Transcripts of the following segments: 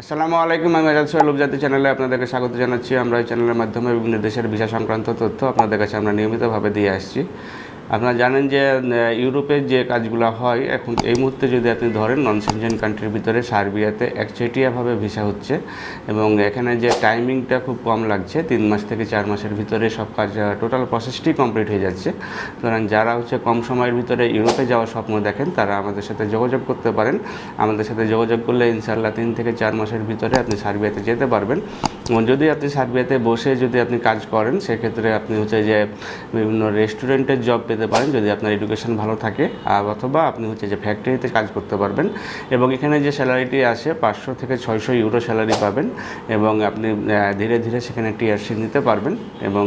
আসসালামু আলাইকুম, আমি আজাদ সোহেল চ্যানেলে আপনাদেরকে স্বাগত জানাচ্ছি। আমরা এই চ্যানেলের মাধ্যমে বিভিন্ন দেশের ভিসা সংক্রান্ত তথ্য আপনাদের কাছে আমরা নিয়মিতভাবে দিয়ে আসছি। আপনারা জানেন যে ইউরোপের যে কাজগুলো হয়, এখন এই মুহূর্তে যদি আপনি ধরেন নন সেনজেন কান্ট্রির ভিতরে সার্বিয়াতে একচেটিয়াভাবে ভিসা হচ্ছে এবং এখানে যে টাইমিংটা খুব কম লাগছে, তিন মাস থেকে চার মাসের ভিতরে সব কাজ টোটাল প্রসেসটি কমপ্লিট হয়ে যাচ্ছে। সুতরাং যারা হচ্ছে কম সময়ের ভিতরে ইউরোপে যাওয়ার স্বপ্ন দেখেন, তারা আমাদের সাথে যোগাযোগ করতে পারেন। আমাদের সাথে যোগাযোগ করলে ইনশাল্লাহ তিন থেকে চার মাসের ভিতরে আপনি সার্বিয়াতে যেতে পারবেন। এবং যদি আপনি সার্বিয়াতে বসে যদি আপনি কাজ করেন, সেক্ষেত্রে আপনি হচ্ছে যে, বিভিন্ন রেস্টুরেন্টের জব পেতে পারেন যদি আপনার এডুকেশন ভালো থাকে আর অথবা আপনি হচ্ছে যে ফ্যাক্টরিতে কাজ করতে পারবেন। এবং এখানে যে স্যালারিটি আসে পাঁচশো থেকে ছয়শো ইউরো স্যালারি পাবেন এবং আপনি ধীরে ধীরে সেখানে টিআরসি নিতে পারবেন। এবং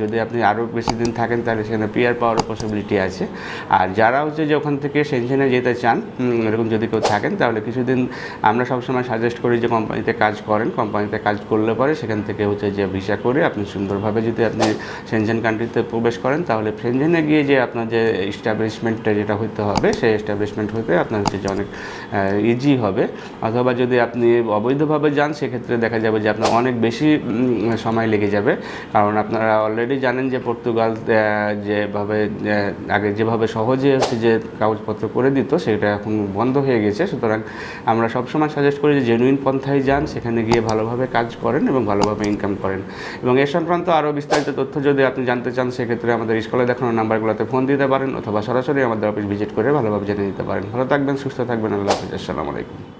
যদি আপনি আরও বেশি দিন থাকেন, তাহলে সেখানে পিআর পাওয়ার পসিবিলিটি আছে। আর যারা হচ্ছে যে ওখান থেকে সেনজেনে যেতে চান এরকম যদি কেউ থাকেন, তাহলে কিছুদিন আমরা সবসময় সাজেস্ট করি যে কোম্পানিতে কাজ করেন। কোম্পানিতে কাজ করলে পরে সেখান থেকে হচ্ছে যে ভিসা করে আপনি সুন্দরভাবে যদি আপনি সেনজেন কান্ট্রিতে প্রবেশ করেন, তাহলে সেনজেনে গিয়ে যে আপনার যে এস্টাবলিশমেন্টটা যেটা হইতে হবে, সেই এস্টাবলিশমেন্ট হতে আপনার হচ্ছে যে অনেক ইজি হবে। অথবা যদি আপনি অবৈধভাবে যান, সেক্ষেত্রে দেখা যাবে যে আপনার অনেক বেশি সময় লেগে যাবে। কারণ আপনারা অলরেডি জানেন যে পর্তুগাল যেভাবে আগে যেভাবে সহজে হচ্ছে যে কাগজপত্র করে দিত, সেটা এখন বন্ধ হয়ে গেছে। সুতরাং আমরা সবসময় সাজেস্ট করি যে জেনুইন পন্থায় যান, সেখানে গিয়ে ভালোভাবে কাজ করেন এবং ভালোভাবে ইনকাম করেন। এবং এ সংক্রান্ত আরও বিস্তারিত তথ্য যদি আপনি জানতে চান, সেক্ষেত্রে আমাদের স্কুলে দেখানো নাম্বারগুলোতে ফোন দিতে পারেন অথবা সরাসরি আমাদের অফিস ভিজিট করে ভালোভাবে জেনে নিতে পারেন। ভালো থাকবেন, সুস্থ থাকবেন, আল্লাহ হাফিজ, আসসালামু আলাইকুম।